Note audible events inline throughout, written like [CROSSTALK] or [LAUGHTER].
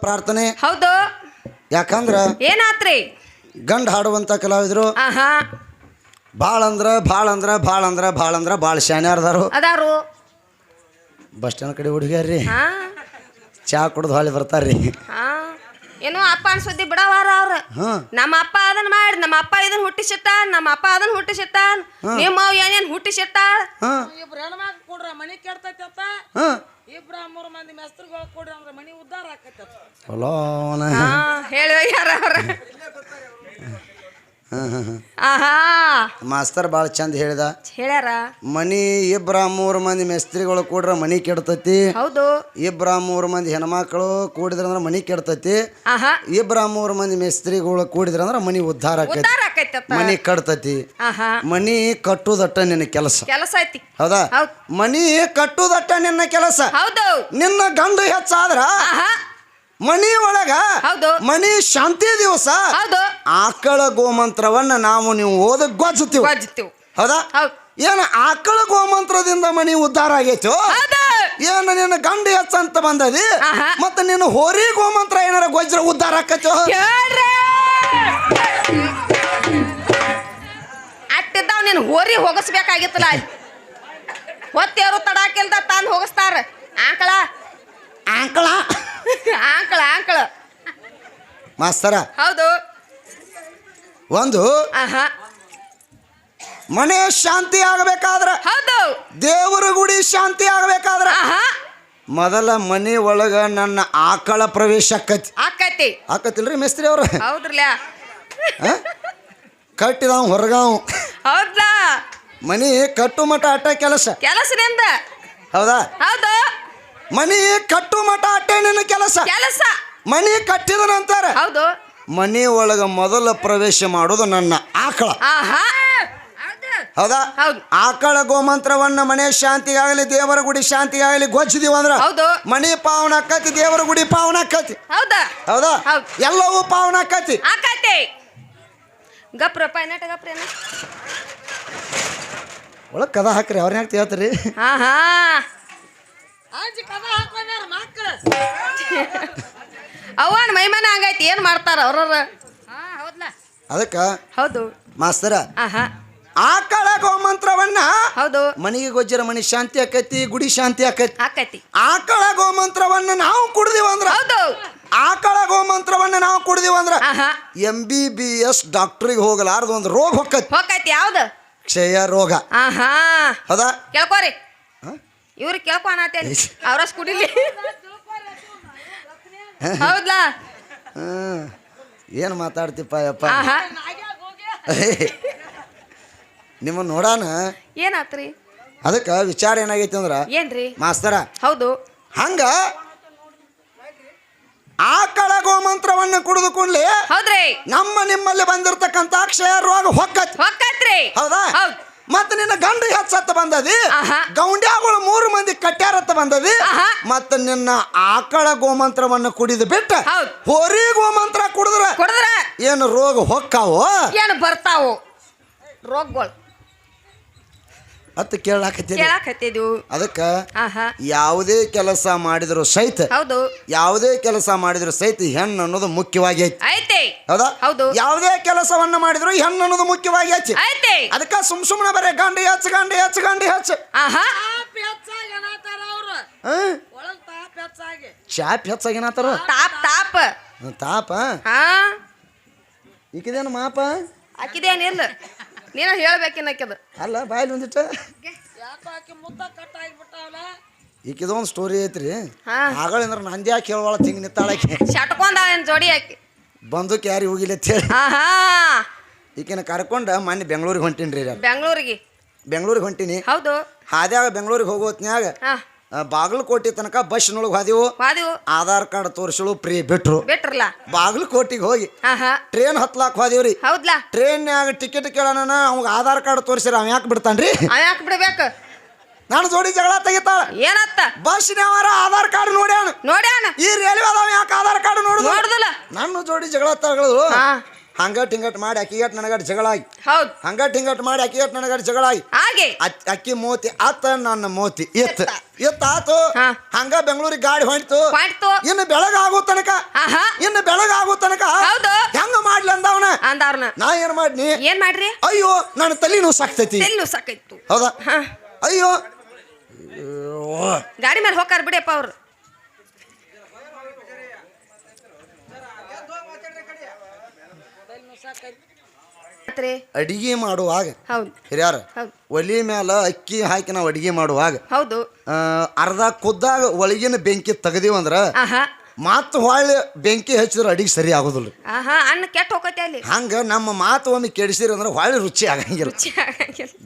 ಪ್ರಾರ್ಥನೆ. ಹೌದು. ಯಾಕಂದ್ರ ಏನಾತ್ರಿ? ಗಂಡ ಹಾಡುವಂತ ಕಲಾವಿದರು. ಆಹಾ. ಭಾಳ ಅಂದ್ರ ಭಾಳ ಅಂದ್ರ ಭಾಳ ಅಂದ್ರ ಭಾಳ ಅಂದ್ರ. ಭಾಳ ಶಾನ್ಯಾರ್ದಾರು ಅದಾರು. ಬಸ್ ಸ್ಟ್ಯಾಂಡ್ ಕಡೆ ಹುಡುಗ್ಯಾರ್ರಿ. ಚಾ ಕುಡ್ದು ಹಾಲಿ ಬರ್ತಾರ್ರಿ. ಹಾ. ಏನೋ ಅಪ್ಪ ಅನ್ಸುದ್ದಿ ಬಿಡವಾರ ಅವ್ರ. ಹ್ಮ್ ನಮ್ಮ ಅಪ್ಪ ಅದನ್ನ ಮಾಡಿ ನಮ್ಮ ಅಪ್ಪ ಇದನ್ನ ಹುಟ್ಟಿಸಿಟ್ಟಾನ ನಮ್ಮ ಅಪ್ಪ ಅದನ್ನ ಹುಟ್ಟಿಸಿಟ್ಟಾನ. ನಿಮ್ಮ ಅವ್ ಏನೇನ್ ಹುಟ್ಟಿಸಿಟ್ಟಾಳ? ಹಾ. ಇಬ್ರು ಹೆಣ್ಮಕ್ ಕೊಡ್ರ ಮನಿ ಕೆಡ್ತೈತಿ ಅಪ್ಪ ಇಬ್ರ ಮೂರು ಮಂದಿ ಮೆಸ್ತ್ರಿಗಳು ಕೊಡ್ರಿ ಅಂದ್ರೆ ಮನಿ ಉದ್ಧಾರ ಆಕೈತಿ ಅತ್ತ. ಹಲೋ ಹಾ ಹೇಳುವ ಯಾರ ಅವ್ರ. ಆಹಾ. ಮಾಸ್ತರ್ ಭಾಳ ಚಂದ ಹೇಳಿದ. ಹೇಳ್ಯಾರ? ಮನಿ ಇಬ್ರ ಮೂರ್ ಮಂದಿ ಮೇಸ್ತ್ರಿಗಳು ಕೂಡ್ರ ಮನಿ ಕೆಡ್ತತಿ. ಹೌದು. ಇಬ್ರ ಮೂರ್ ಮಂದಿ ಹೆಣ್ಮಕ್ಳು ಕೂಡಿದ್ರಂದ್ರ ಮನಿ ಕೆಡ್ತತಿ. ಆಹಾ. ಇಬ್ರ ಮೂರ್ ಮಂದಿ ಮೇಸ್ತ್ರಿಗಳು ಕೂಡಿದ್ರಂದ್ರ ಮನಿ ಉದ್ಧಾರ ಆಕೈತಿ. ಉದ್ದಾರ ಆಕೈತಪ್ಪ. ಮನಿ ಕಟ್ತತಿ. ಆಹಾ. ಮನಿ ಕಟ್ಟುದಟ್ಟ ನಿನ್ನ ಕೆಲಸ. ಕೆಲಸ ಐತಿ. ಹೌದಾ? ಹೌದ್. ಮನಿ ಕಟ್ಟುದಟ್ಟ ನಿನ್ನ ಕೆಲಸ. ಹೌದು. ನಿನ್ನ ಗಂಡು ಹೆಚ್ಚಾದ್ರ ಆಹಾ. ಮನಿ ಒಳಗ ಹೌದು. ಮನಿ ಶಾಂತಿ ದಿವಸ ಹೌದು. ಆಕಳ ಗೋಮಂತ್ರವನ್ನ ನಾವು ನೀವು ಓದ ಗೊಜ್ಜುತ್ತೀವಿ ಗೊಜ್ಜುತ್ತೀವಿ ಹೌದಾ? ಏನ ಆಕಳ ಗೋಮಂತ್ರದಿಂದ ಮನಿ ಉದ್ಧಾರ ಆಗೈತೋ? ಏನ ನಿನ್ನ ಗಂಡು ಹೆಚ್ಚಂತ ಬಂದದಿ. ಮತ್ತ ನಿನ್ನ ಹೋರಿ ಗೋಮಂತ್ರ ಏನಾರ ಗೊಜ್ರ ಉದ್ಧಾರ ಆಕೈತೋ? ಅಟ್ಟಿದ್ದಾವ ನೀನು ಹೋರಿ ಹೋಗಿಸ್ಬೇಕಾಗಿತ್ತಲ್ಲ. ಅಲ್ಲಿ ಹೊತ್ತೇರು ತಡಾಕಿಲ್ದ ತಾನು ಹೋಗಿಸ್ತಾರ. ಆಕಳ. ಆಕಳ? ಆಂಕಳ ಆಕಳ. ಮಾಸ್ತರ ಹೌದು. ಒಂದು. ಆಹಾ. ಮನೆ ಶಾಂತಿ ಆಗಬೇಕಾದ್ರೆ. ಹೌದು. ದೇವರ ಗುಡಿ ಶಾಂತಿ ಆಗಬೇಕಾದ್ರೆ. ಆಹಾ. ಮೊದಲ ಮನೆ ಒಳಗ ನನ್ನ ಆಕಳ ಪ್ರವೇಶ ಆಕತಿ. ಆಕೈತಿ. ಆಕತಿಲ್ರಿ ಮೇಸ್ತ್ರಿ ಅವ್ರ? ಹೌದ್ರಲ್ಲ ಕಟ್ಟಿದಾವ್ ಹೊರಗಾವ್. ಹೌದಾ ಮನಿ ಕಟ್ಟು ಮಟ್ಟ ಅಟ್ಟ ಕೆಲಸ. ಕೆಲಸದಿಂದ ಹೌದಾ? ಹೌದು. ಮನಿ ಕಟ್ಟು ಮಠ ಅಟ್ಟೆ ನಿನ್ನ ಕೆಲಸ. ಕೆಲಸ. ಮನಿ ಕಟ್ಟಿದ ನಂತರ ಹೌದು. ಮನಿ ಒಳಗ ಮೊದಲ ಪ್ರವೇಶ ಮಾಡೋದು ನನ್ನ ಆಕಳ. ಆಹಾ. ಹೌದು? ಹೌದಾ. ಹೌದು. ಆಕಳ ಗೋಮಂತ್ರವನ್ನ ಮನೆ ಶಾಂತಿಗಾಗಲಿ ದೇವರ ಗುಡಿ ಶಾಂತಿಗಾಗಲಿ ಗೊಜ್ಜಿದೀವ ಅಂದ್ರ ಹೌದು. ಮನಿ ಪಾವನ ಆಕತಿ ದೇವರ ಗುಡಿ ಪಾವನ ಆಕತಿ ಹೌದಾ? ಹೌದಾ? ಹೌದು. ಎಲ್ಲವೂ ಪಾವನ ಆಕತಿ ಆಕೈತಿ ಗಪ್ರಪ್ಪ ಏನಾಟ ಗಪ್ರ ಒಳಗ್ ಕದ ಹಾಕ್ರಿ ಅವ್ರನ್ನ ಯಾಕೆ ಹೇಳ್ತೀರಿ? ಮಕ್ಳು ಅವನ್ ಮೈಮನ ಹಂಗೈತಿ ಏನ್ ಮಾಡ್ತಾರ ಅವ್ರವ್ರ? ಅದಕ್ಕ ಹೌದು. ಮಾಸ್ತರ ಆಹಾ. ಆಕಳ ಗೋಮಂತ್ರವನ್ನ ಹೌದು. ಮನಿಗೆ ಗೊಜ್ಜರ ಮನಿ ಶಾಂತಿ ಆಕೈತಿ ಗುಡಿ ಶಾಂತಿ ಆಕೈತಿ. ಆಕೈತಿ. ಆಕಳ ಗೋಮಂತ್ರವನ್ನ ನಾವು ಕುಡ್ದಿವ ಅಂದ್ರ. ಹೌದು. ಆಕಳ ಗೋಮಂತ್ರವನ್ನ ನಾವು ಕುಡ್ದಿವ ಅಂದ್ರ. ಆಹಾ. ಎಂ ಬಿ ಬಿ ಎಸ್ ಡಾಕ್ಟ್ರಿಗೆ ಹೋಗಲಾರ್ದು ಒಂದು ರೋಗ ಹೊಕ್ಕೈತಿ. ಹೊಕ್ಕೈತಿ ಯಾವ್ದು? ಕ್ಷಯ ರೋಗ. ಆಹಾ. ಹೌದಾ? ಕೇಳ್ಕೋರಿ? ಇವ್ರು ಕೇಳ್ಕೊಳತ್ತೆ ಅವ್ರಷ್ಟು ಕುಡಿಲಿ. ಹೌದ್ಲಾ? ಏನು ಮಾತಾಡ್ತಿಪ್ಪ ಯಪ್ಪ? ನಿಮ್ಮ ನೋಡಾನ? ಏನಾತ್ರಿ? ಅದಕ್ಕೆ ವಿಚಾರ ಏನಾಗೈತಿ ಅಂದ್ರ ಏನ್ರಿ? ಮಾಸ್ತರ ಹೌದು. ಹಂಗ ಆಕಳ ಗೋಮಂತ್ರವನ್ನ ಕುಡಿದು ಕೂಡ್ಲಿ ಹೌದ್ರಿ. ನಮ್ಮ ನಿಮ್ಮಲ್ಲಿ ಬಂದಿರತಕ್ಕಂತ ಕ್ಷಯ ರೋಗ ಹೊಕ್ಕತ್ ಹೊಕ್ಕೈತ್ರಿ. ಹೌದಾ? ಹೌದ್. ಮತ್ತ ನಿನ್ನ ಗಂಡ ಹೆಚ್ಚತ್ತ ಬಂದದಿ. ಗೌಂಡ್ಯಾಗಳು ಮೂರು ಮಂದಿ ಕಟ್ಯಾರತ್ತ ಬಂದದಿ. ಮತ್ತ ನಿನ್ನ ಆಕಳ ಗೋಮಂತ್ರವನ್ನು ಕುಡಿದು ಬಿಟ್ಟ. ಹೋರಿ ಗೋಮಂತ್ರ ಕುಡಿದ್ರ ಕುಡಿದ್ರ? ಏನು ರೋಗ ಹೊಕ್ಕಾವೋ? ಏನು ಬರ್ತಾವು? ರೋಗಗಳು. ಅತ್ತ ಕೇಳಾಕತ್ತೀರಿ ಕೇಳಾಕತ್ತಿದ್ವು ಅದಕ್ಕ ಆಹಾ. ಯಾವುದೇ ಕೆಲಸ ಮಾಡಿದ್ರು ಸಹಿತ ಹೌದು. ಯಾವುದೇ ಕೆಲಸ ಮಾಡಿದ್ರು ಸಹಿತ ಹೆಣ್ಣು ಅನ್ನೋದು ಮುಖ್ಯವಾಗಿ ಐತಿ. ಐತೆ. ಹೌದಾ? ಹೌದು. ಯಾವುದೇ ಕೆಲಸವನ್ನ ಮಾಡಿದ್ರು ಹೆಣ್ಣು ಅನ್ನೋದು ಮುಖ್ಯವಾಗಿ ಐತಿ. ಐತೆ. ಅದಕ್ಕ ಸುಮ್ ಸುಮ್ಮನೆ ಬರೇ ಗಾಂಡಿ ಹೆಚ್ಚು ಗಾಂಡಿ ಹೆಚ್ಚು ಗಾಂಡಿ ಹೆಚ್ಚು. ಆಹಾ. ತಾಪ್ ಹೆಚ್ಚಾಗಿ ಅನ್ನತಾರ ಅವ್ರು? ಹ್ಮ್ ಒಳಗ್ ತಾಪ್ ತಾಪ್ ತಾಪ್. ಈಕಿದೇನು ಮಾಪ? ಹಾಕಿದೇನಿಲ್ಲ ನೀನು ಹೇಳ್ಬೇಕಿನ್ನಕ್ಕಿದು. ಅಲ್ಲ ಬಾಯಲ್ಲಿ ಒಂದಿಟ್ಟು ಯಾಕೋ ಆಕಿ ಮುದ್ದ ಕಟ್ ಆಗಿಬಿಟ್ಟಾವಲ್ಲ ಈಕಿದೊಂದು ಸ್ಟೋರಿ ಐತ್ರಿ. ಹಾ. ಆಗಳಿಂದ್ರ ನಂದಿ ಯಾಕೆ ಹೇಳುವಳ ತಿಂಗ್ ನಿತ್ತಾಳಕ್ಕೆ ಶಟ್ಕೊಂಡ ಜೋಡಿ ಹಾಕಿ ಬಂದಕ್ಕೆ ಕ್ಯಾರಿ ಹೋಗಿಲ್ಲ ಅಂತೇಳಿ ಆಹಾ. ಈಕಿನ ಕರ್ಕೊಂಡು ಮೊನ್ನೆ ಬೆಂಗಳೂರಿಗೆ ಹೊಂಟೀನಿ ರೀ ಬೆಂಗಳೂರಿಗೆ. ಬೆಂಗಳೂರಿಗೆ ಹೊಂಟೀನಿ. ಹೌದು. ಹಾದ್ಯಾಗ ಬೆಂಗಳೂರಿಗೆ ಹೋಗೋತ್ನ್ಯಾಗ ಬಾಗಲಕೋಟೆ ತನಕ ಬಸ್ನೊಳಗೆ ಹೋದೆವು. ಹೋದೆವು. ಆಧಾರ್ ಕಾರ್ಡ್ ತೋರಿಸಲು ಪ್ರೀ ಬಿಟ್ರು. ಬಿಟ್ರಲ್ಲ. ಬಾಗಲಕೋಟೆಗೆ ಹೋಗಿ. ಟ್ರೈನ್ ಹತ್ಲಾಕ್ ಹೋದೇವ್ರಿ. ಹೌದ್ಲಾ? ಟ್ರೈನ್ಯಾಗ ಟಿಕೆಟ್ ಕೇಳೋಣ ಅವಾಗ ಆಧಾರ್ ಕಾರ್ಡ್ ತೋರಿಸಿರ ಅವ್ ಯಾಕೆ ಬಿಡ್ತಾನ್ರಿ? ಯಾಕೆ ಬಿಡ್ಬೇಕು? ನಾನು ಜೋಡಿ ಜಗಳ ತೆಗಿತಾಳ. ಏನತ್ತ? ಬಸ್ನ್ಯಾವರ ಆಧಾರ್ ಕಾರ್ಡ್ ನೋಡ್ಯಾನ. ನೋಡ್ಯಾನ? ಈ ರೈಲ್ವೆ ಅದಾವ ಯಾಕೆ ಆಧಾರ್ ಕಾರ್ಡ್ ನೋಡುದು? ನೋಡುದಿಲ್ಲ. ನನ್ನ ಜೋಡಿ ಜಗಳ ತಗೊಳ್ಳೋದು ಹಾ. ಹಂಗಟ್ ಹಿಂಗಟ್ ಮಾಡಿ ಅಕ್ಕಿಗಟ್ ನನಗಟ್ ಜಗಳ ಹೌದು. ಹಂಗಟ್ ಹಿಂಗಟ್ ಮಾಡಿ ಅಕ್ಕಿಗಟ್ ನನಗಟ್ ಜಗಳ ಆಗಿ ಹಾಗೆ. ಅಕ್- ಅಕ್ಕಿ ಮೋತಿ ಆತ ನನ್ನ ಮೋತಿ. ಎತ್ತ ಎತ್ತ. ಎತ್ತ ಆತು ಹಾ. ಹಂಗ ಬೆಂಗಳೂರಿಗೆ ಗಾಡಿ ಹೊಂಟು ಹೊಂಟು ಇನ್ನು ಬೆಳಗಾಗೋ ತನಕ. ಆಹಾ. ಇನ್ನು ಬೆಳಗಾಗೋ ತನಕ. ಹೌದು. ಹೆಂಗ ಮಾಡ್ಲಿ ಅಂದವನ? ಅಂದವ್ರನ. ನಾ ಏನ್ ಮಾಡ್ನಿ? ಏನ್ ಮಾಡ್ರಿ? ಅಯ್ಯೋ ನನ್ನ ತಲೆ ನೋವು ಸಾಕ್ತೈತಿ. ತೆಲ್ಲು ಸಾಕೈತು. ಹೌದಾ? ಹಾ. ಅಯ್ಯೋ. ಗಾಡಿ ಮೇಲೆ ಹೋಗಾರ ಬಿಡಿಯಪ್ಪ ಅವ್ರು. ಅಡಿಗೆ ಮಾಡುವಾಗ. ಹೌದು. ಹಿರಿಯಾರ ಹೌದು. ಒಲಿ ಮ್ಯಾಲ ಅಕ್ಕಿ ಹಾಕಿ ನಾವು ಅಡಿಗೆ ಮಾಡುವಾಗ. ಹೌದು. ಆ, ಅರ್ಧ ಕುದ್ದಾಗ ಒಳಗಿನ ಬೆಂಕಿ ತೆಗ್ದೀವಂದ್ರ ಆಹಾ. ಮಾತು ಹೊಳ್ಳಿ ಬೆಂಕಿ ಹಚ್ಚಿದ್ರೆ ಅಡಿಗೆ ಸರಿ ಆಗುದಿಲ್ಲ. ಆಹಾ ಅನ್ನ ಕೆಟ್ಟ ಹೋಗತ್ತೆ ಅಲ್ಲಿ. ಹಂಗ ನಮ್ಮ ಮಾತು ಒಮ್ಮೆ ಕೆಡಿಸಿರಿ ಅಂದ್ರೆ ಹೊಳ್ಳಿ ರುಚಿ ಆಗಂಗಿಲ್ಲ.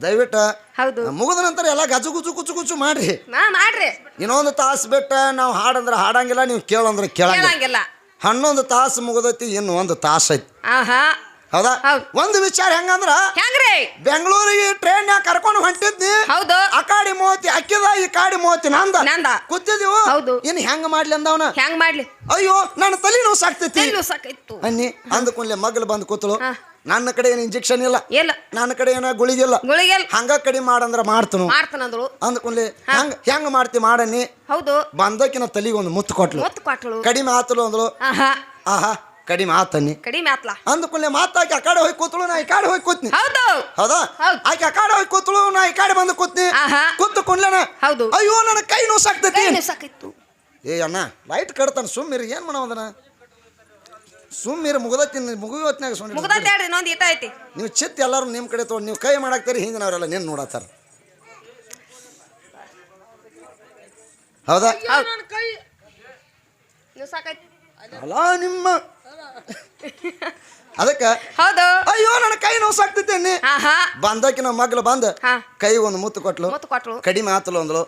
ದಯವಿಟ್ಟು ಹೌದು. ಮುಗಿದ ನಂತರ ಎಲ್ಲ ಗಜು ಗುಜು ಕುಚು ಕುಚು ಮಾಡ್ರಿ. ಮಾ ಮಾಡ್ರಿ. ಇನ್ನೊಂದು ತಾಸು ಬಿಟ್ಟ ನಾವು ಹಾಡಂದ್ರೆ ಹಾಡಂಗಿಲ್ಲ ನೀವು ಕೇಳಂದ್ರೆ ಕೇಳಂಗಿಲ್ಲ. ಕೇಳಂಗಿಲ್ಲ. ಹನ್ನೊಂದು ತಾಸು ಮುಗದೈತಿ ಇನ್ನು ಒಂದು ತಾಸು ಐತಿ. ಆಹಾ. ಹೌದಾ? ಹೌದ್. ಒಂದು ವಿಚಾರ ಹೆಂಗಂದ್ರ ಹೆಂಗ್ರಿ? ಬೆಂಗಳೂರಿಗೆ ಟ್ರೈನ್ ಕರ್ಕೊಂಡು ಹೊಂಟಿದ್ದಿ ಹೌದು. ಆ ಕಾಡಿ ಮೋತಿ ಅಕ್ಕಿದ ಈ ಕಾಡಿ ಮೋತಿ ನಂದ? ನಂದ. ಕೂತಿದೀವು ಹೌದು. ಇನ್ ಹೆಂಗ ಮಾಡ್ಲಿ ಅಂದವನ? ಹೆಂಗ್ ಮಾಡ್ಲಿ? ಅಯ್ಯೋ ನನ್ನ ತಲೆ ನೋವು ಸಾಕ್ತೈತಿ. ಅಂದ ಅನ್ನಿ ಅಂದ್ಕೊಂಡ್ಲೆ ಮಗ್ಳು ಬಂದು ಕೂತಳು. ಹಾ. ನನ್ನ ಕಡೆ ಏನು ಇಂಜೆಕ್ಷನ್ ಇಲ್ಲ. ಇಲ್ಲ. ನನ್ನ ಕಡೆ ಏನ ಗುಳಿಗಿಲ್ಲ ಗುಳಿಗೆ ಹಂಗ ಕಡಿ ಮಾಡಂದ್ರ ಮಾಡ್ತನು. ಮಾಡ್ತನಂದ್ರು. ಅಂದ್ಕೊಂಡ್ಲಿ ಹೆಂಗ ಹೆಂಗ ಮಾಡ್ತಿ ಮಾಡನಿ? ಹೌದು. ಬಂದಕಿನ ತಲಿಗೆ ಒಂದು ಮುತ್ತು ಕೊಟ್ಲು. ಮುತ್ತು ಕೊಟ್ಲು. ಕಡಿಮೆ ಆತಲು ಅಂದಳು ಆಹಾ. ಆಹಾ ಕಡಿಮೆ ಆತನ್ನಿ ಕಡಿಮೆ ಆತ್ಲ. ಅಂದ್ಕೊಂಡ್ಲೆ ಮಾತಾಕಿ ಆ ಕಡೆ ಹೋಗಿ ಕೂತಳು ನಾ ಈ ಕಡೆ ಹೋಗಿ ಕೂತ್ನಿ. ಹೌದು. ಹೌದಾ. ಆಕೆ ಆ ಕಡೆ ಹೋಗಿ ಕೂತಳು ನಾ ಈ ಕಡೆ ಬಂದು ಕೂತ್ನಿ. ಕೂತು ಕುಂಡ್ಲೇನ? ಹೌದು. ಅಯ್ಯೋ ನನ್ನ ಕೈ ನೋವು ಸಾಕ್ತೈತಿ. ಏ ಅಣ್ಣ ಲೈಟ್ ಕಡ್ತಾನ ಸುಮ್ಮಿರಿ ಏನು ಮಾಡವದನ ಸುಮ್ಮಿರಿ ಮುಗದತ್ತಿನ ಮುಗಿಯೋತ್ನಾಗ ಸುಮ್ಮನೆ ಮುಗ್ದೈತೆ ಹೇಳ್ರಿ ಇನ್ನೊಂದು ಈಟ ಐತಿ. ನೀವು ಚಿತ್ತ ಎಲ್ಲರೂ ನಿಮ್ಮ ಕಡೆ ತೊಗೊಂಡು ನೀವು ಕೈ ಮಾಡಾಕ್ತೀರಿ ಹಿಂದಿನವರೆಲ್ಲ ನಿನ್ನ ನೋಡತ್ತಾರ ಹೌದಾ? ಹೌದು. ನನ್ನ ಕೈ. ನೀವು ಸಾಕಾಯ್ತು. ಅಲ್ಲ ನಿಮ್ಮ. [LAUGHS] ಅದಕ್ಕೆ ಹೌದು. ಅಯ್ಯೋ ನನ್ನ ಕೈ ನೋವು ಸಾಕ್ತೈತಿ ಆಹಾ. ಬಂದಕಿನ ಮಗ್ಳು ಬಂದ ಕೈ ಒಂದು ಮುತ್ತು ಕೊಟ್ಲು. ಕಡಿಮೆ ಆತಲು ಅಂದ್ಲು.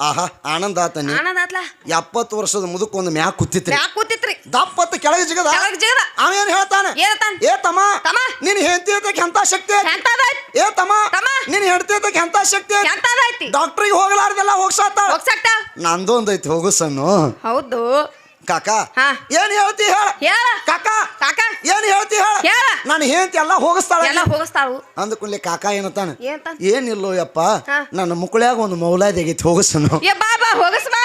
ಆಹಾ ಆನಂದ ಆತನಿ ಎಪ್ಪತ್ತು ವರ್ಷದ ಮುದುಕೊಂದು ಮ್ಯಾಕ್ ಕೂತಿತ್ರಿ. ಕೂತಿತ್ರಿ. ದಪ್ಪತ್ತು ಕೆಳಗೆ ಜಿಗದ. ಅವೇನ್ ಹೇಳ್ತಾನೆ? ಏ ತಮ್ಮ. ನಿನ್ ಹೆಂಡತಿ ಐತಕ್ಕೆ ಎಂತ ಶಕ್ತಿ ಏ ತಮ್ಮ. ನಿನ್ ಹೆಂಡತಿ ಐತಕ್ಕೆ ಎಂತ ಶಕ್ತಿ ಡಾಕ್ಟ್ರಿಗೆ ಹೋಗ್ಲಾರ್ದೆಲ್ಲ ಹೋಗ್ಸಾತ ಹೋಗ್ಸಕ್ತ ನಂದೊಂದ್ ಐತಿ ಹೋಗು ಸಣ್ಣು ಹೌದು. ಕಾಕ ಏನು ಹೇಳ್ತಿ ಹೇಳ? ಹೇಳ. ಕಾಕ ಕಾಕ. ಏನ್ ಹೇಳ್ತಿ ಹೇಳ? ಹೇಳ. ನಾನು ಹೇಳ್ತಿ ಎಲ್ಲ ಹೋಗಿಸ್ತಾಳ ಎಲ್ಲ ಹೋಗಿಸ್ತಾವು ಕಾಕಾ ಕಾಕ ಏನಂತಾನ? ಏನಿಲ್ಲೋ ಯಪ್ಪ. ನನ್ನ ಮುಕ್ಕಳ್ಯಾಗ ಒಂದು ಮೌಲಾದಿ ಆಗೈತಿ ಹೋಗಸನು ಏ ಬಾ ಬಾ ಹೋಗಸ್ ಬಾ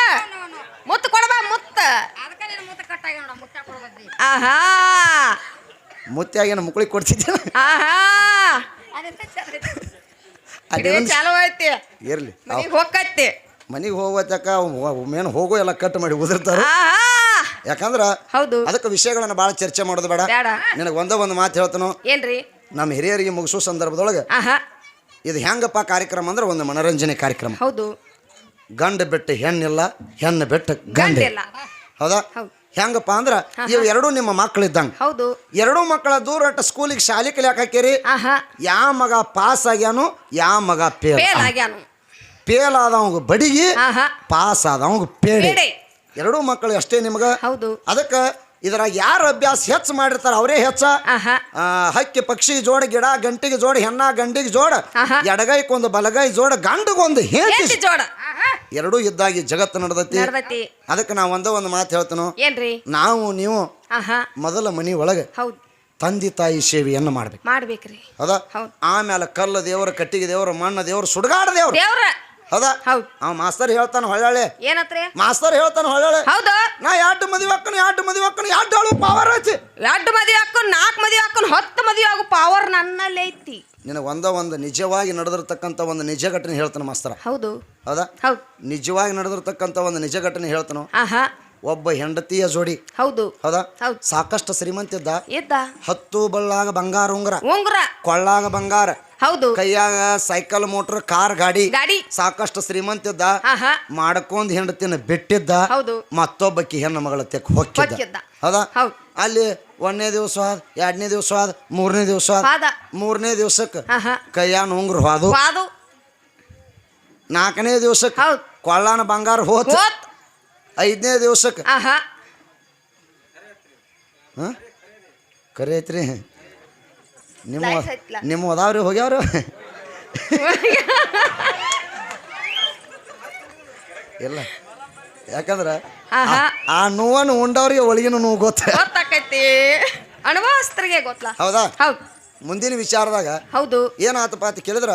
ಮುತ್ತು. ಕೊಡಬಾ ಮುತ್ತ ಆಹಾ. ಮುತ್ಯಾಗಿನ ಮುಕ್ಕಳಿಗೆ ಕೊಡ್ತಿದ್ದೆ ಆಹಾ. ಚಾಲು ಐತಿ? ಇರ್ಲಿ. ಮನೆಗೆ ಹೋಗತ್ತೆ ಮನೆಗೆ ಹೋಗೋತಕ್ಕ ಮೇನ್ ಹೋಗೋ ಎಲ್ಲ ಕಟ್ ಮಾಡಿ ಉದಿರ್ತಾರ. ಆಹಾ. ಯಾಕಂದ್ರ ಹೌದು. ಅದಕ್ಕೆ ವಿಷಯಗಳನ್ನ ಬಹಳ ಚರ್ಚೆ ಮಾಡೋದು ಬೇಡ. ಬೇಡ. ನಿನಗೆ ಒಂದೇ ಒಂದು ಮಾತು ಹೇಳ್ತಾನು. ಏನ್ರಿ? ನಮ್ಮ ಹಿರಿಯರಿಗೆ ಮುಗಿಸುವ ಸಂದರ್ಭದೊಳಗೆ ಆಹಾ. ಇದು ಹೆಂಗಪ್ಪ ಕಾರ್ಯಕ್ರಮ ಅಂದ್ರೆ ಒಂದು ಮನೋರಂಜನೆ ಕಾರ್ಯಕ್ರಮ. ಹೌದು. ಗಂಡ ಬಿಟ್ಟು ಹೆಣ್ಣಿಲ್ಲ ಹೆಣ್ಣು ಬಿಟ್ಟು ಗಂಡ ಗಂಡಿಲ್ಲ. ಹೌದಾ. ಹೆಂಗಪ್ಪ ಅಂದ್ರ ಇವ್ ಎರಡೂ ನಿಮ್ಮ ಮಕ್ಕಳಿದ್ದಂಗೆ ಹೌದು. ಎರಡೂ ಮಕ್ಕಳ ದೂರ ಸ್ಕೂಲಿಗೆ ಶಾಲೆ ಕಲಿಯಾಕ ಹಾಕಿರಿ ಆಹಾ. ಯಾವ ಮಗ ಪಾಸ್ ಆಗ್ಯಾನು ಯಾವ ಮಗ ಫೇಲ್ ಫೇಲ್ ಆಗ್ಯಾನು. ಫೇಲ್ ಆದವಂಗ ಬಡಿಗಿ ಆಹಾ. ಪಾಸ್ ಆದವಂಗ ಪೇಡಿ. ಎರಡೂ ಮಕ್ಕಳು ಅಷ್ಟೇ ನಿಮ್ಗೆ? ಹೌದು. ಅದಕ್ಕೆ ಇದ್ರಾಗ ಯಾರು ಅಭ್ಯಾಸ ಹೆಚ್ಚು ಮಾಡಿರ್ತಾರ ಅವರೇ ಹೆಚ್ಚ. ಆಹಾ. ಹಕ್ಕಿ ಪಕ್ಷಿ ಜೋಡ ಗಿಡ ಗಂಟಿಗೆ ಜೋಡ ಹೆಣ್ಣ ಗಂಡಿಗೆ ಜೋಡ ಆಹಾ. ಎಡಗೈಕೊಂದು ಬಲಗೈ ಜೋಡ ಗಂಡಗೊಂದು ಹೇಳಿ ಜೋಡ. ಎರಡೂ ಇದ್ದಾಗಿ ಜಗತ್ತು ನಡೆದತಿ. ನಡ್ದೈತಿ. ಅದಕ್ಕೆ ನಾವು ಒಂದೇ ಒಂದು ಮಾತು ಹೇಳ್ತನು? ಏನ್ರಿ? ನಾವು ನೀವು ಆಹಾ. ಮೊದಲ ಮನಿ ಒಳಗೆ ಹೌದು. ತಂದೆ ತಾಯಿ ಸೇವೆಯನ್ನು ಮಾಡ್ಬೇಕು. ಮಾಡ್ಬೇಕ್ರಿ. ಹೌದಾ? ಹೌದು. ಆಮೇಲೆ ಕಲ್ಲು ದೇವರು ಕಟ್ಟಿಗೆ ದೇವರು ಮಣ್ಣ ದೇವರು ಸುಡಗಾಡ ದೇವ್ರು. ದೇವ್ರ. ಹೌದಾ? ಹೌದು. ಅವ ಮಾಸ್ತರ್ ಹೇಳ್ತಾನ ಹೊಳ್ಳಾಳೆ ಏನತ್ರಿ? ಮಾಸ್ತರ್ ಹೇಳ್ತಾನ ಹೊಳ್ಳಾಳೆ ಹೌದು. ನಾ ಎರಡು ಮದಿ ಹಾಕನು ಎರಡು ಮದಿ ಹಾಕನು ಎರಡು ಹೇಳು ಪವರ್ ಐತಿ ಎರಡು ಮದಿ ಹಾಕೊಂಡು ನಾಲ್ಕು ಮದಿ ಹಾಕೊಂಡು ಹತ್ತು ಮದಿ ಆಗು ಪವರ್ ನನ್ನಲ್ಲಿ ಐತಿ. ನಿನಗೆ ಒಂದ ಒಂದು ನಿಜವಾಗಿ ನಡೆದಿರ್ತಕ್ಕಂಥ ಒಂದು ನಿಜ ಘಟನೆ ಹೇಳ್ತಾನೆ ಮಾಸ್ತರ. ಹೌದು. ಹೌದಾ? ಹೌದು. ನಿಜವಾಗಿ ನಡೆದಿರ್ತಕ್ಕಂಥ ಒಂದು ನಿಜ ಘಟನೆ ಹೇಳ್ತಾನೋ? ಆಹಾ. ಒಬ್ಬ ಹೆಂಡತಿಯ ಜೋಡಿ. ಹೌದು. ಹೌದಾ? ಹೌದು. ಸಾಕಷ್ಟು ಶ್ರೀಮಂತ ಇದ್ದ. ಹತ್ತು ಬಳ್ಳಾಗ ಬಂಗಾರ ಉಂಗುರ. ಉಂಗುರ. ಕೊಳ್ಳಾಗ ಬಂಗಾರ. ಹೌದು. ಕೈಯಾಗ ಸೈಕಲ್ ಮೋಟರ್ ಕಾರ್ ಗಾಡಿ. ಗಾಡಿ. ಸಾಕಷ್ಟು ಶ್ರೀಮಂತ ಇದ್ದ. ಮಾಡ್ಕೊಂಡ್ ಹೆಂಡತಿನ ಬಿಟ್ಟಿದ್ದ. ಹೌದು. ಮತ್ತೊಬ್ಬಕಿ ಹೆಣ್ಣು ಮಗಳ ತೆಕ್ ಹೊಕ್ಕಿದ್ದ ಹೊಕ್ಕಿದ್ದ. ಹೌದಾ? ಹೌದು. ಅಲ್ಲಿ ಒಂದನೇ ದಿವಸ ಆದ ಎರಡನೇ ದಿವಸ ಆದ ಮೂರನೇ ದಿವಸ ಆದ. ಮೂರನೇ ದಿವಸಕ್ಕೆ ಆಹಾ. ಕೈಯಾನ ಉಂಗ್ರ ಹೋದು. ವಾದು ನಾಲ್ಕನೇ ದಿವಸಕ್ಕೆ ಹೌದು. ಕೊಳ್ಳಾನ ಬಂಗಾರ ಹೋತ್. ಹೋತ್. ಐದನೇ ದಿವಸಕ್ಕೆ. ಆಹಾ. ಹಾ? ಕರೆ ಐತ್ರಿ ನಿಮ್ಮ. ನಿಮ್ಮ ಅದಾವ್ರಿ ಹೋಗ್ಯಾವ್ರಿ? ಇಲ್ಲ. ಯಾಕಂದ್ರ ಆ ನೋವನ್ನು ಉಂಡವ್ರಿಗೆ ಒಳಗಿನ ನೋವು ಗೊತ್ತ. ಗೊತ್ತಾಕೈತಿ. ಅಣವಾಸ್ತ್ರಿಗೆ ಗೊತ್ತಲ್ಲ ಹೌದಾ? ಹೌದು. ಮುಂದಿನ ವಿಚಾರದಾಗ ಹೌದು. ಏನಾತಪ್ಪ ಅಂತ ಕೇಳಿದ್ರ?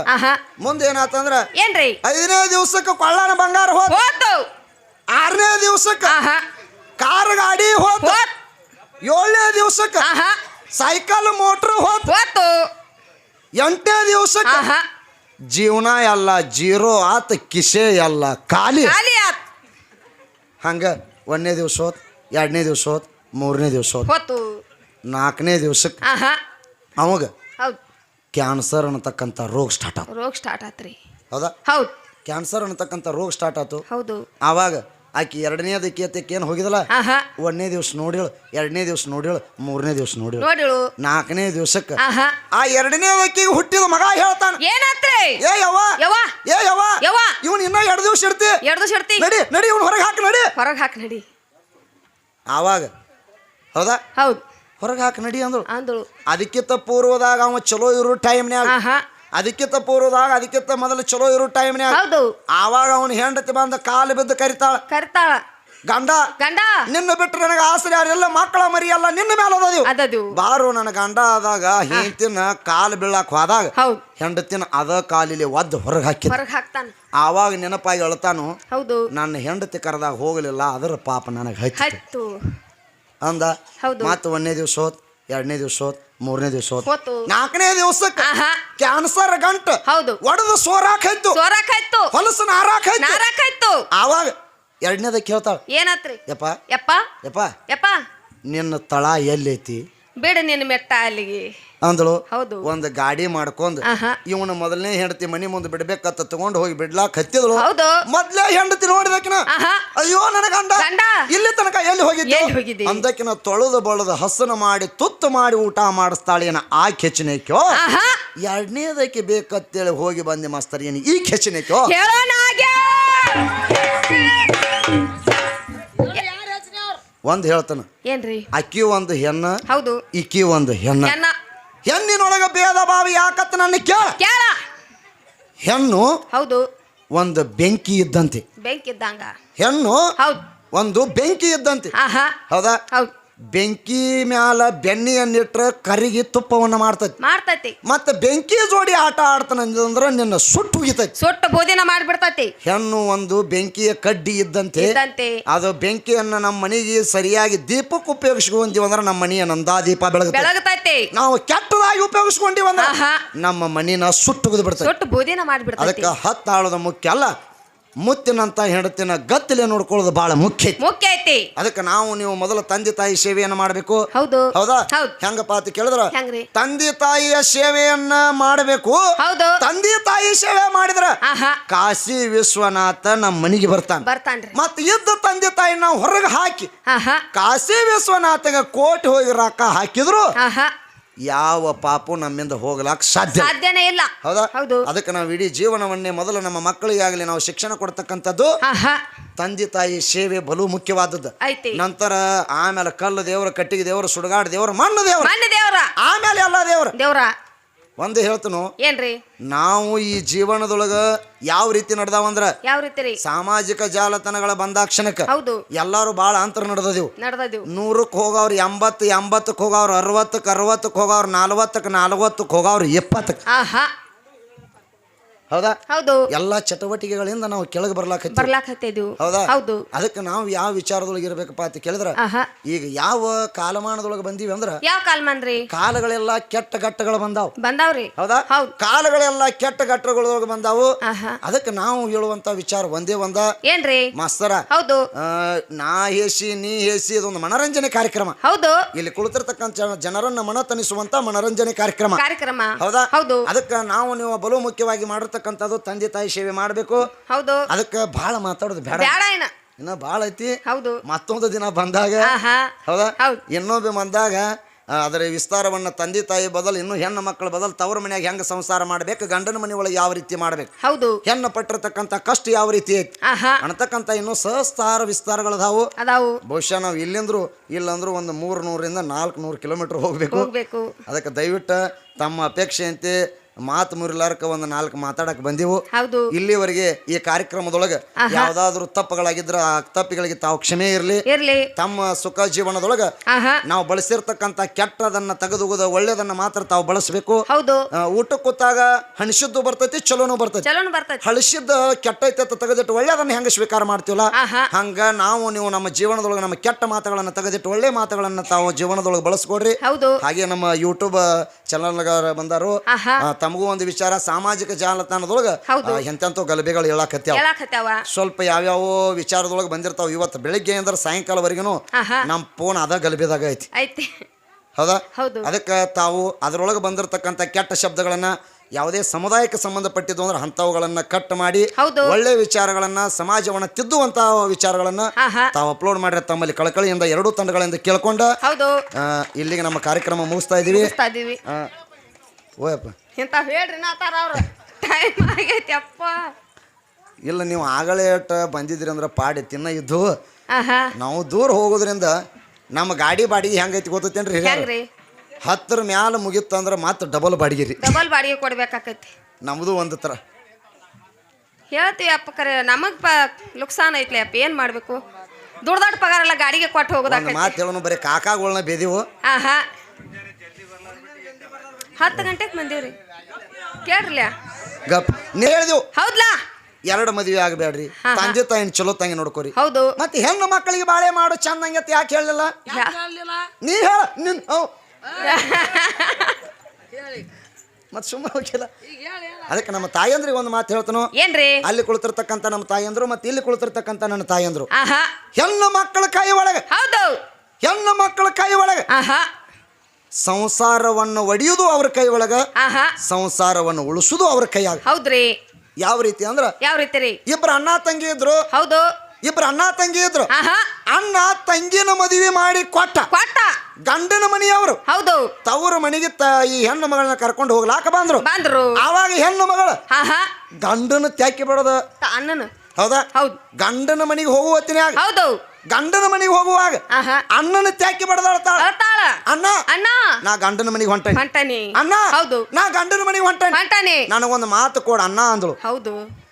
ಮುಂದೆ ಏನಾತಂದ್ರ ಏನ್ರಿ? ಐದನೇ ದಿವಸಕ್ಕೆ ಕೊಳ್ಳಾನ ಬಂಗಾರ ಹೋತು. ಆರನೇ ದಿವಸಕ್ಕೆ ಕಾರ್ ಗಾಡಿ ಹೋತ್. ಏಳನೇ ದಿವಸಕ್ಕೆ ಸೈಕಲ್ ಮೋಟ್ರ್ ಹೋತ್. ಹೋತು. ಎಂಟನೇ ದಿವಸಕ್ಕೆ ಜೀವನ ಎಲ್ಲ ಜೀರೋ ಆತ ಕಿಸೆ ಎಲ್ಲ ಖಾಲಿ. ಹಂಗ ಒಂದನೇ ದಿವಸ ಹೋತ್ ಎರಡನೇ ದಿವಸ ಹೋತ್ ಮೂರನೇ ದಿವಸ ಹೋತ್. ನಾಲ್ಕನೇ ದಿವಸಕ್ಕೆ ಅವಾಗ ಕ್ಯಾನ್ಸರ್ ಅನ್ನತಕ್ಕಂಥ ರೋಗ ಸ್ಟಾರ್ಟ್ ಆಯ್ತು ರೋಗ ಸ್ಟಾರ್ಟ್ ಆತ್ರಿ. ಹೌದಾ? ಹೌದು. ಕ್ಯಾನ್ಸರ್ ಅನ್ನತಕ್ಕಂಥ ರೋಗ ಸ್ಟಾರ್ಟ್ ಆತು. ಹೌದು. ಆವಾಗ ಆಕಿ ಎರಡನೇ ಏತಕ್ಕೆ ಏನು ಹೋಗಿದಲ್ಲ? ಆಹಾ ಒಂದನೇ ದಿವಸ ನೋಡಿಳು ಎರಡನೇ ದಿವಸ ನೋಡಿಳು ಮೂರನೇ ದಿವಸ ನೋಡಿಳು. ನೋಡಿಳು. ನಾಲ್ಕನೇ ದಿವಸಕ್ಕೆ ಆಹಾ ಆ ಎರಡನೇದಕ್ಕೆ ಹುಟ್ಟಿದ ಮಗ ಹೇಳ್ತಾನ. ಏನಾತ್ರಿ? ಏ ಯವ್ವ ಯವ್ವ. ಏ ಯವ್ವ. ಯವ್ವ. ಇವನು ಇನ್ನ ಎರಡು ದಿವಸ ಇರ್ತಿ ಎರಡು ದಿವಸ ಇಡ್ತಿ. ನಡಿ ನಡಿ ಇವನು ಹೊರಗೆ ಹಾಕಿ ನಡಿ. ಹೊರಗೆ ಹಾಕಿ ನಡಿ. ಆವಾಗ ಹೌದಾ? ಹೌದು. ಹೊರಗೆ ಹಾಕಿ ನಡಿ ಅಂದ್ರು ಅಂದಳು. ಅದಕ್ಕಿಂತ ಪೂರ್ವದಾಗ ಅವ ಚಲೋ ಇರೋ ಟೈಮ್ನ್ಯಾಗ ಆಹಾ ಅದಕ್ಕಿಂತ ಪೂರ್ವದಾಗ ಅದಕ್ಕಿಂತ ಮೊದಲು ಚಲೋ ಇರೋ ಟೈಮ್ನ್ಯಾಗ ಹೌದು. ಆವಾಗ ಅವನು ಹೆಂಡತಿ ಬಂದ ಕಾಲು ಬಿದ್ದು ಕರಿತಾಳ. ಕರಿತಾಳ. ಗಂಡ ಗಂಡ. ನಿನ್ನ ಬಿಟ್ಟರೆ ನನಗೆ ಆಸರೆ ಯಾರೆಲ್ಲ ಮಕ್ಕಳ ಮರಿ ಎಲ್ಲ ನಿನ್ನ ಮೇಲೆ ಅದದು. ಬಾರು ನನ್ನ ಗಂಡ ಆದಾಗ ಹೆಂಡತಿನ ಕಾಲು ಬೀಳಾಕ್ ಹೋದಾಗ ಹೌದು. ಹೆಂಡತಿನ ಅದ ಕಾಲಿಲಿ ಒದ್ದು ಹೊರಗೆ ಹಾಕಿ ಹೊರಗೆ ಹಾಕ್ತಾನ. ಆವಾಗ ನೆನಪಾಗಿ ಅಳ್ತಾನು ಹೌದು. ನನ್ನ ಹೆಂಡತಿ ಕರೆದಾಗ ಹೋಗಲಿಲ್ಲ ಅದರ ಪಾಪ ನನಗೆ ಹಚ್ಚಿ ಹತ್ತು ಅಂದ ಹೌದು. ಮತ್ತೆ ಒಂದನೇ ದಿವಸ ಹೋತ್ ಎರಡನೇ ದಿವಸ ಹೋತ್ ಮೂರನೇ ದಿವಸ ಹೋತ್ ನಾಲ್ಕನೇ ದಿವಸಕ್ಕೆ ಆಹಾ. ಕ್ಯಾನ್ಸರ್ ಗಂಟು. ಹೌದು. ಒಡೆದು ಸೋರಾಕಾಯ್ತು ಸೋರಾಕಾಯ್ತು ಹೊಲಸು ನಾರಾಕಾಯ್ತು ಆವಾಗ ಎರಡನೇದಕ್ಕೆ ಹೇಳ್ತಾಳ ಏನಾತ್ರಿ? ಯಪ್ಪ. ಯಪ್ಪ. ಯಪ್ಪ. ಯಪ್ಪ. ನಿನ್ನ ತಳ ಎಲ್ಲೈತಿ? ಬೇಡ ನಿನ್ನ ಮೆಟ್ಟ ಅಲ್ಲಿಗೆ. ಅಂದಳು ಹೌದು. ಒಂದು ಗಾಡಿ ಮಾಡ್ಕೊಂಡು ಇವನು ಮೊದಲನೇ ಹೆಂಡತಿ ಮನಿ ಮುಂದೆ ಬಿಡ್ಬೇಕತ್ತ ತಗೊಂಡ್ ಹೋಗಿ ಬಿಡ್ಲಾಕ್ ಹತ್ತಿದಳು. ಹೌದು. ಮೊದ್ಲೇ ಹೆಂಡತಿ ನೋಡಿದಕಿನ ಅಯ್ಯೋ ನನ್ನ ಗಂಡ. ಇಲ್ಲಿ ತನಕ ಎಲ್ಲಿ ಹೋಗಿದ್ದೆ? ಅಂದಕಿನ ತೊಳೆದು ಬಳದು ಹಸನ ಮಾಡಿ ತುತ್ತು ಮಾಡಿ ಊಟ ಮಾಡಿಸ್ತಾಳೇನ ಆ ಕೆಚ್ಚನೇಕ್ಯೋ? ಎರಡನೇದಕ್ಕೆ ಬೇಕತ್ತೇಳಿ ಹೋಗಿ ಬಂದೆ ಮಾಸ್ತರ್ ಏನು ಈ ಕೆಚ್ಚನೇಕ್ಯೋ? ಒಂದ್ ಹೇಳ್ತಾನ. ಏನ್ರಿ? ಅಕ್ಕಿ ಒಂದು ಹೆಣ್ಣ ಹೌದು. ಇಕ್ಕಿ ಒಂದು ಹೆಣ್ಣ. ಹೆಣ್ಣಿನೊಳಗ ಭೇದ ಭಾವ ಯಾಕತ್ತ ನನ್ನ ಕೇಳ? ಕೇಳ. ಹೆಣ್ಣು ಹೌದು. ಒಂದು ಬೆಂಕಿ ಇದ್ದಂತೆ. ಬೆಂಕಿ ಇದ್ದಂಗ. ಹೆಣ್ಣು ಹೌದು. ಒಂದು ಬೆಂಕಿ ಇದ್ದಂತೆ. ಹೌದಾ? ಹೌದ್. ಬೆಂಕಿ ಮ್ಯಾಲ ಬೆಣ್ಣಿಯನ್ನಿಟ್ರೆ ಕರಿಗಿ ತುಪ್ಪವನ್ನ ಮಾಡ್ತೈತಿ. ಮಾಡ್ತೈತಿ. ಮತ್ತೆ ಬೆಂಕಿ ಜೋಡಿ ಆಟ ಆಡ್ತಾನ ಅಂದ್ರ ನಿನ್ನ ಸುಟ್ಟು ಹೋಗಿತೈತಿ ಸುಟ್ಟು ಬೋಧಿನ ಮಾಡಿಬಿಡ್ತೈತಿ. ಹೆಣ್ಣು ಒಂದು ಬೆಂಕಿಯ ಕಡ್ಡಿ ಇದ್ದಂತೆ. ಅದು ಬೆಂಕಿಯನ್ನ ನಮ್ಮ ಮನೆಗೆ ಸರಿಯಾಗಿ ದೀಪಕ್ಕೆ ಉಪಯೋಗಿಸ್ಕೊಂಡಿವ ಅಂದ್ರೆ ನಮ್ಮ ಮನೆಯ ನಂದಾ ದೀಪ ಬೆಳಗುತ್ತೆ. ಬೆಳಗತೈತಿ. ನಾವು ಕೆಟ್ಟದಾಗಿ ಉಪಯೋಗಿಸ್ಕೊಂಡಿವಂದ್ರೆ ನಮ್ಮ ಮನಿನ ಸುಟ್ಟು ಬಿಡ್ತೈತಿ ಸುಟ್ಟು ಬೋಧಿನ ಮಾಡಿಬಿಡ್ತೈತಿ. ಅದಕ್ಕೆ ಹತ್ತಾಳದ ಮುಖ್ಯ ಅಲ್ಲ ಮುತ್ತಿನಂತ ಹೆಂಡತಿನ ಗತ್ತಲೆ ನೋಡ್ಕೊಳ್ಳೋದು ಬಹಳ ಮುಖ್ಯ ಐತಿ. ಮುಖ್ಯ ಐತಿ. ಅದಕ್ಕೆ ನಾವು ನೀವು ಮೊದಲ ತಂದೆ ತಾಯಿ ಸೇವೆಯನ್ನ ಮಾಡಬೇಕು. ಹೌದು. ಹೌದಾ? ಹೌದ್. ಹೆಂಗಪ್ಪ ಅಂತ ಕೇಳಿದ್ರ? ಹೆಂಗ್ರಿ? ತಂದೆ ತಾಯಿಯ ಸೇವೆಯನ್ನ ಮಾಡಬೇಕು. ಹೌದು. ತಂದೆ ತಾಯಿ ಸೇವೆ ಮಾಡಿದ್ರ ಆಹಾ. ಕಾಶಿ ವಿಶ್ವನಾಥ ನಮ್ಮ ಮನೆಗೆ ಬರ್ತಾನೆ. ಬರ್ತಾನ್ರಿ. ಮತ್ ಇದ್ದ ತಂದೆ ತಾಯಿ ನಾವು ಹೊರಗೆ ಹಾಕಿ ಆಹಾ. ಕಾಶಿ ವಿಶ್ವನಾಥಗ ಕೋಟಿ ಹೋಗಿ ರೊಕ್ಕ ಹಾಕಿದ್ರು ಆಹಾ. ಯಾವ ಪಾಪು ನಮ್ಮಿಂದ ಹೋಗ್ಲಾಕ್ ಸಾಧ್ಯ ಇಲ್ಲ. ಸಾಧ್ಯನೇ ಇಲ್ಲ. ಹೌದಾ? ಹೌದು. ಅದಕ್ಕೆ ನಾವು ಇಡೀ ಜೀವನವನ್ನೇ ಮೊದಲು ನಮ್ಮ ಮಕ್ಕಳಿಗಾಗಲಿ ನಾವು ಶಿಕ್ಷಣ ಕೊಡ್ತಕ್ಕಂಥದ್ದು ಆಹಾ. ತಂದೆ ತಾಯಿ ಸೇವೆ ಬಲು ಮುಖ್ಯವಾದದ್ದು. ಐತಿ ನಂತರ ಆಮೇಲೆ ಕಲ್ಲು ದೇವರು ಕಟ್ಟಿಗೆ ದೇವರು ಸುಡಗಾಡ ದೇವರು ಮಣ್ಣು ದೇವರು. ಮಣ್ಣ ದೇವ್ರ. ಆಮೇಲೆ ಎಲ್ಲ ದೇವರು. ದೇವ್ರ. ಒಂದು ಹೇಳ್ತನು ಏನ್ರಿ? ನಾವು ಈ ಜೀವನದೊಳಗ ಯಾವ ರೀತಿ ನಡೆದಾವಂದ್ರ ಯಾವ ರೀತಿ ರೀ? ಸಾಮಾಜಿಕ ಜಾಲತಾಣಗಳ ಬಂದಾಕ್ಷಣಕ್ಕೆ ಹೌದು. ಎಲ್ಲಾರು ಭಾಳ ಅಂತರ ನಡೆದದಿವು. ನಡೆದದು ನೂರಕ್ಕೆ ಹೋಗವ್ರು ಎಂಬತ್ತು ಎಂಬತ್ತಕ್ಕೆ ಹೋಗವ್ರು ಅರವತ್ತಕ್ಕೆ ಅರವತ್ತಕ್ಕೆ ಹೋಗವ್ರು ನಲ್ವತ್ತಕ್ಕೆ ನಲ್ವತ್ತಕ್ಕೆ ಹೋಗವ್ರು ಎಪ್ಪತ್ತಕ್ಕೆ ಆಹಾ. ಹೌದಾ? ಹೌದು. ಎಲ್ಲಾ ಚಟುವಟಿಕೆಗಳಿಂದ ನಾವು ಕೆಳಗೆ ಬರ್ಲಾಕ ಬರ್ಲಾಕ್ ಹೌದಾ? ಹೌದು. ಅದಕ್ಕೆ ನಾವು ಯಾವ ವಿಚಾರದೊಳಗೆ ಇರ್ಬೇಕಪ್ಪ ಅಂತ ಕೇಳಿದ್ರ ಈಗ ಯಾವ ಕಾಲಮಾನದೊಳಗೆ ಬಂದೀವಿ ಅಂದ್ರ ಯಾವ ಕಾಲ್ಮನ್ರಿ? ಕಾಲಗಳೆಲ್ಲ ಕೆಟ್ಟ ಘಟ್ಟಗಳು ಬಂದಾವ್. ಬಂದಾವ್ರಿ. ಹೌದಾ? ಹೌದು. ಕಾಲಗಳೆಲ್ಲ ಕೆಟ್ಟ ಘಟ್ಟಗಳೊಳಗೆ ಬಂದಾವು. ಅದಕ್ಕೆ ನಾವು ಹೇಳುವಂತ ವಿಚಾರ ಒಂದೇ ಒಂದ. ಏನ್ರಿ? ಮಾಸ್ತರ ಹೌದು. ನಾ ಹೇಸಿ ನೀ ಹೇಸಿ ಅದೊಂದು ಮನರಂಜನೆ ಕಾರ್ಯಕ್ರಮ. ಹೌದು. ಇಲ್ಲಿ ಕುಳಿತಿರ್ತಕ್ಕಂಥ ಜನ- ಜನರನ್ನ ಮನ ತನಿಸುವಂತ ಮನರಂಜನೆ ಕಾರ್ಯಕ್ರಮ. ಕಾರ್ಯಕ್ರಮ. ಹೌದಾ? ಹೌದು. ಅದಕ್ಕೆ ನಾವು ನೀವು ಬಲು ಮುಖ್ಯವಾಗಿ ಮಾಡಿರ್ತಕ್ಕಂಥದ್ದು ತಂದೆ ತಾಯಿ ಸೇವೆ ಮಾಡಬೇಕು. ಹೌದು. ಅದಕ್ಕೆ ಬಹಳ ಮಾತಾಡೋದು ಬೇಡ. ಇನ್ನ. ಭಾಳ ಐತಿ. ಹೌದು. ಮತ್ತೊಂದು ದಿನ ಬಂದಾಗ. ಹೌದಾ? ಇನ್ನೊಬ್ಬ ಬಂದಾಗ ಅದರ ವಿಸ್ತಾರವನ್ನ ತಂದೆ ತಾಯಿ ಬದಲು ಇನ್ನು ಹೆಣ್ಣು ಮಕ್ಕಳ ಬದಲು ತವರ ಮನೆಯಾಗ ಹೆಂಗ ಸಂಸಾರ ಮಾಡಬೇಕು ಗಂಡನ ಮನೆ ಒಳಗೆ ಯಾವ ರೀತಿ ಮಾಡಬೇಕು? ಹೌದು. ಹೆಣ್ಣು ಪಟ್ಟಿರ್ತಕ್ಕಂಥ ಕಷ್ಟ ಯಾವ ರೀತಿ ಐತಿ? ಆಹಾ. ಇನ್ನು ಸಹಸ್ತಾರ ವಿಸ್ತಾರಗಳದಾವು ಅದಾವು. ಬಹುಶಃ ನಾವು ಇಲ್ಲಿಂದ್ರು ಇಲ್ಲಂದ್ರು ಒಂದು ಮೂರು ನೂರಿಂದ ನಾಲ್ಕು ನೂರು ಕಿಲೋಮೀಟರ್ ಹೋಗಬೇಕು. ಹೋಗ್ಬೇಕು. ಅದಕ್ಕೆ ದಯವಿಟ್ಟು ತಮ್ಮ ಅಪೇಕ್ಷೆಯಂತೆ ಮಾತು ಮುರಿಲಾರ್ಕ ಒಂದು ನಾಲ್ಕು ಮಾತಾಡಕ್ ಬಂದೆವು. ಹೌದು. ಇಲ್ಲಿವರೆಗೆ ಈ ಕಾರ್ಯಕ್ರಮದೊಳಗೆ ಯಾವ್ದಾದ್ರು ತಪ್ಪುಗಳಾಗಿದ್ರ ಆ ತಪ್ಪಿಗಳಿಗೆ ತಾವು ಕ್ಷಮೆ ಇರಲಿ. ಇರ್ಲಿ. ತಮ್ಮ ಸುಖ ಜೀವನದೊಳಗ ಆಹಾ. ನಾವು ಬಳಸಿರ್ತಕ್ಕಂತ ಕೆಟ್ಟದನ್ನ ತೆಗೆದುಗುದ ಒಳ್ಳೇದನ್ನ ಮಾತ್ರ ತಾವು ಬಳಸಬೇಕು. ಹೌದು. ಊಟ ಕೂತಾಗ ಹಣಿಸಿದ್ದು ಬರ್ತೈತಿ ಚಲೋನು ಬರ್ತೈತಿ. ಚಲೋನು ಬರ್ತೈತಿ. ಹಳಿಸಿದ್ದ ಕೆಟ್ಟೈತೆ ಅಂತ ತೆಗೆದಿಟ್ಟು ಒಳ್ಳೇದನ್ನ ಹೆಂಗ ಸ್ವೀಕಾರ ಮಾಡ್ತೀವಲ್ಲ? ಆಹಾ. ಹಂಗ ನಾವು ನೀವು ನಮ್ಮ ಜೀವನದೊಳಗೆ ನಮ್ಮ ಕೆಟ್ಟ ಮಾತುಗಳನ್ನ ತೆಗೆದಿಟ್ಟು ಒಳ್ಳೆ ಮಾತುಗಳನ್ನ ತಾವು ಜೀವನದೊಳಗೆ ಬಳಸ್ಕೊಡ್ರಿ. ಹೌದು. ಹಾಗೆ ನಮ್ಮ ಯೂಟ್ಯೂಬ್ ಚಾನಲ್ಗಾರ ಬಂದಾರು. ಆಹಾ. ಆ, ತಮಗೂ ಒಂದು ವಿಚಾರ ಸಾಮಾಜಿಕ ಜಾಲತಾಣದೊಳಗೆ ಎಂತೆಂತೋ ಗಲಭೆಗಳು ಹೇಳಾಕತ್ಯಾವ. ಸ್ವಲ್ಪ ಯಾವ್ಯಾವ ವಿಚಾರದೊಳಗೆ ಬಂದಿರ್ತಾವ ಇವತ್ತು ಬೆಳಿಗ್ಗೆ ಅಂದ್ರೆ ಸಾಯಂಕಾಲವರೆಗೂ ನಮ್ಮ ಫೋನ್ ಅದ ಗಲಭೆದಾಗ ಐತಿ. ಹೌದಾ? ಹೌದು. ಅದಕ್ಕೆ ತಾವು ಅದರೊಳಗೆ ಬಂದಿರತಕ್ಕಂಥ ಕೆಟ್ಟ ಶಬ್ದಗಳನ್ನ ಯಾವುದೇ ಸಮುದಾಯಕ್ಕೆ ಸಂಬಂಧಪಟ್ಟಿದ್ದು ಅಂದ್ರೆ ಅಂತವುಗಳನ್ನ ಕಟ್ ಮಾಡಿ. ಒಳ್ಳೆ ವಿಚಾರಗಳನ್ನ ಸಮಾಜವನ್ನ ತಿದ್ದುವಂತ ವಿಚಾರಗಳನ್ನ ತಾವು ಅಪ್ಲೋಡ್ ಮಾಡಿರ ತಮ್ಮಲ್ಲಿ ಕಳಕಳಿಯಿಂದ ಎರಡೂ ತಂಡಗಳಿಂದ ಕೇಳ್ಕೊಂಡು ಇಲ್ಲಿಗೆ ನಮ್ಮ ಕಾರ್ಯಕ್ರಮ ಮುಗಿಸ್ತಾ ಇದೀವಿ. ಮುಗಿಸ್ತಾ ಇದೀವಿ. ಓಯಪ್ಪ. ಇಂತ ಹೇಳ್ರಿ ನಾತಾರ ಅವ್ರ. ಟೈಮ್ ಆಗೈತಿ ಅಪ್ಪ ಇಲ್ಲ ನೀವು ಆಗಲೇ ಅಟ್ಟ ಬಂದಿದ್ರಿ ಅಂದ್ರೆ ಪಾಡಿ ತಿನ್ನ ಇದ್ದು. ಆಹಾ. ನಾವು ದೂರ ಹೋಗೋದ್ರಿಂದ ನಮ್ಮ ಗಾಡಿ ಬಾಡಿಗೆ ಹೆಂಗೈತಿ ಗೊತ್ತೇನ್ರಿ ಹಿರಿಯರು? ಹೆಂಗ್ರಿ? ಹತ್ತರ ಮ್ಯಾಲ ಮುಗಿತ್ತು ಅಂದ್ರೆ ಮತ್ತೆ ಡಬಲ್ ಬಾಡಿಗೆ ರೀ ಡಬಲ್ ಬಾಡಿಗೆ ಕೊಡ್ಬೇಕಾಕೈತಿ. ನಮ್ಮದು ಒಂದು ಥರ ಹೇಳ್ತೀವಿ ಅಪ್ಪ ಕರೆ ನಮಗೆ ಪ ನುಕ್ಸಾನ್ ಐತ್ಲಿ ಅಪ್ಪ ಏನ್ ಮಾಡಬೇಕು? ದೊಡ್ಡ ಪಗಾರ ಎಲ್ಲ ಗಾಡಿಗೆ ಕೊಟ್ಟು ಒಂದು ಹೋಗೋದಾಕೈತಿ ಮಾತು ಹೇಳೋನು ಬರೀ ಕಾಕಾಗಳನ್ನ ಬೇದಿವು. ಆಹಾ. ಹತ್ತು ಗಂಟೆಗೆ ಬಂದೀವ್ರಿ. ಕೇಳ್ರಲ್ಲ ಗಪ್. ನೀ ಹೇಳಿದೆವು ಹೌದ್ಲಾ? ಎರಡು ಮದುವೆ ಆಗಬೇಡ್ರಿ. ತಂದೆ ತಾಯಿನ ಚಲೋ ತಂಗಿ ನೋಡ್ಕೋರಿ. ಹೌದು. ಮತ್ತೆ ಹೆಣ್ಣು ಮಕ್ಕಳಿಗೆ ಬಾಳೆ ಮಾಡು ಚಂದಂಗತ್ತೆ ಯಾಕೆ ಹೇಳಲಿಲ್ಲ? ನೀ ಹೇಳ ನಿನ್ ಹೌ ಮತ್ ಮತ್ತೆ ಸುಮ್ಮನೆ ಹೋಗಿಲ್ಲ. ಅದಕ್ಕೆ ನಮ್ಮ ತಾಯಂದ್ರಿಗೆ ಒಂದು ಮಾತು ಹೇಳ್ತನು. ಏನ್ರಿ? ಅಲ್ಲಿ ಕುಳಿತಿರ್ತಕ್ಕಂಥ ನಮ್ಮ ತಾಯಂದ್ರು ಮತ್ತೆ ಇಲ್ಲಿ ಕುಳಿತಿರ್ತಕ್ಕಂಥ ನನ್ನ ತಾಯಂದ್ರು. ಆಹಾ. ಹೆಣ್ಣು ಮಕ್ಕಳ ಕೈ ಒಳಗೆ. ಹೌದು. ಹೆಣ್ಣು ಮಕ್ಕಳ ಕೈ ಒಳಗೆ. ಸಂಸಾರವನ್ನು ಒಡೆಯುವುದು ಅವ್ರ ಕೈ ಒಳಗ ಆಹಾ. ಸಂಸಾರವನ್ನು ಉಳಿಸುದು ಅವ್ರ ಕೈಯಾಗ. ಹೌದ್ರಿ. ಯಾವ ರೀತಿ ಅಂದ್ರ ಯಾವ ರೀತಿ ರೀ? ಇಬ್ರು ಅಣ್ಣ ತಂಗಿ ಇದ್ರು ಹೌದು. ಇಬ್ರು ಅಣ್ಣ ತಂಗಿ ಇದ್ರು ಆಹಾ. ಅಣ್ಣ ತಂಗಿನ ಮದುವೆ ಮಾಡಿ ಕೊಟ್ಟ. ಕೊಟ್ಟ. ಗಂಡನ ಮನೆಯವರು. ಹೌದು. ತವರು ಮನೆಗೆ ತ ಈ ಹೆಣ್ಣು ಮಗಳನ್ನ ಕರ್ಕೊಂಡು ಹೋಗ್ಲಾಕ ಬಂದ್ರು. ಬಂದ್ರು. ಆವಾಗ ಹೆಣ್ಣು ಮಗಳು. ಆಹಾ. ಗಂಡನ ತ್ಯಾಕಿ ಬಿಡೋದು ಅಣ್ಣನ. ಹೌದಾ? ಹೌದು. ಗಂಡನ ಮನೆಗೆ ಹೋಗುವ ಹೊತ್ತಿನ್ಯಾಗ ಹೌದು. ಗಂಡನ ಮನೆಗೆ ಹೋಗುವಾಗ ಆಹಾ. ಅಣ್ಣನ ತ್ಯಾಕಿ ಬಡದಾಳ ಅಳ್ತಾಳ. ಅಣ್ಣ ಅಣ್ಣ. ನಾ ಗಂಡನ ಮನೆಗೆ ಹೊಂಟೇನಿ. ಹೊಂಟನಿ. ಅಣ್ಣ ಹೌದು. ನಾ ಗಂಡನ ಮನೆಗೆ ಹೊಂಟೇನಿ. ಹೊಂಟಾನಿ. ನನಗೊಂದು ಮಾತು ಕೊಡ ಅಣ್ಣ ಅಂದಳು. ಹೌದು.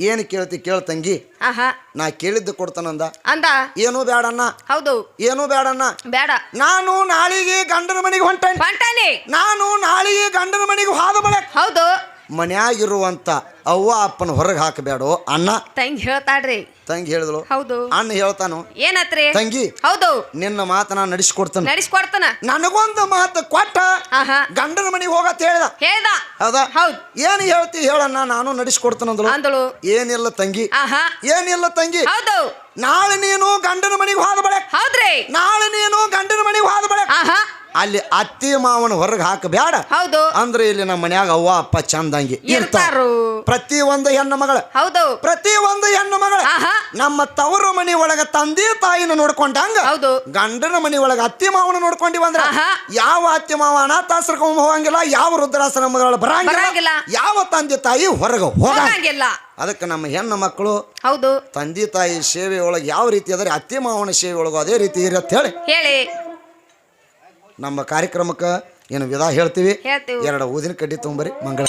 ಏನು ಕೇಳ್ತಿ ಕೇಳ ತಂಗಿ. ಆಹಾ. ನಾ ಕೇಳಿದ್ದು ಕೊಡ್ತಾನಂದ ಅಂದ. ಏನೂ ಬೇಡಣ್ಣ ಹೌದು. ಏನೂ ಬೇಡಣ್ಣ ಬೇಡ ನಾನು ನಾಳಿಗೆ ಗಂಡನ ಮನೆಗೆ ಹೊಂಟೇನಿ. ಹೊಂಟನಿ. ನಾನು ನಾಳೆಗೆ ಗಂಡನ ಮನೆಗೆ ಹಾದ ಬಳಕ್ ಹೌದು. ಮನ್ಯಾಗಿರುವಂತ ಅವ್ವ ಅಪ್ಪನ ಹೊರಗೆ ಹಾಕಬೇಡೋ ಅಣ್ಣ ತಂಗಿ ಹೇಳ್ತಾಳ್ರಿ. ತಂಗಿ ಹೇಳಿದಳು ಹೌದು. ಅಣ್ಣ ಹೇಳ್ತಾನು. ಏನತ್ರಿ? ತಂಗಿ ಹೌದು. ನಿನ್ನ ಮಾತನ ನಡೆಸ್ಕೊಡ್ತಾನೆ. ನಡೆಸ್ಕೊಡ್ತಾನ. ನನಗೊಂದು ಮಾತು ಕೊಟ್ಟ? ಗಂಡನ ಮನೆಗೆ ಹೋಗತ್ ಹೇಳ್ದ ಹೇಳ್ದ. ಹೌದಾ? ಹೌದು. ಏನು ಹೇಳ್ತಿ ಹೇಳಣ್ಣ ನಾನು ನಡೆಸ್ಕೊಡ್ತಾನ ಅಂದಳು. ಏನಿಲ್ಲ ತಂಗಿ. ಆಹಾ. ಏನಿಲ್ಲ ತಂಗಿ. ಹೌದು. ನಾಳೆ ನೀನು ಗಂಡನ ಮನೆಗೆ ಹೋದ ಬಳಕ್ ಹೌದ್ರಿ. ನಾಳೆ ನೀನು ಗಂಡನ ಮನೆಗೆ ಹೋದ ಬಳಕ್ ಆಹಾ. ಅಲ್ಲಿ ಅತ್ತಿ ಮಾವನ ಹೊರಗೆ ಹಾಕಬೇಡ ಹೌದು. ಅಂದ್ರೆ ಇಲ್ಲಿ ನಮ್ಮ ಮನ್ಯಾಗ ಅವ್ವ ಅಪ್ಪ ಚಂದಂಗಿ ಇರ್ತಾರ. ಪ್ರತಿ ಒಂದು ಹೆಣ್ಣು ಮಗಳ. ಹೌದು. ಪ್ರತಿ ಒಂದು ಹೆಣ್ಣು ಮಗಳ. ನಮ್ಮ ತವರು ಮನೆ ಒಳಗ ತಂದೆ ತಾಯಿನ ನೋಡ್ಕೊಂಡಂಗ ಹೌದು. ಗಂಡನ ಮನೆ ಒಳಗ ಅತ್ತಿ ಮಾವನ ನೋಡ್ಕೊಂಡಿ ಬಂದ್ರ ಯಾವ ಅತ್ತಿ ಮಾವ ಅನಾಥಾಶ್ರಕ ಹೋಗಂಗಿಲ್ಲ ಯಾವ ರುದ್ರಾಸನ ಬರಂಗಿಲ್ಲ. ಬರಂಗಿಲ್ಲ. ಯಾವ ತಂದೆ ತಾಯಿ ಹೊರಗೆ ಹೋಗ ಹೋಗಂಗಿಲ್ಲ. ಅದಕ್ಕೆ ನಮ್ಮ ಹೆಣ್ಣು ಮಕ್ಕಳು ಹೌದು. ತಂದೆ ತಾಯಿ ಸೇವೆ ಒಳಗೆ ಯಾವ ರೀತಿ ಅದ್ರೆ ಅತ್ತಿ ಮಾವನ ಸೇವೆ ಒಳಗೆ ಅದೇ ರೀತಿ ಇರತ್ತೆ ಹೇಳಿ. ಹೇಳಿ. ನಮ್ಮ ಕಾರ್ಯಕ್ರಮಕ್ಕೆ ಏನು ವಿಧ ಹೇಳ್ತೀವಿ. ಎರಡು ಊದಿನ ಕಡ್ಡಿ ತೊಗೊಂಬರಿ ಮಂಗಳ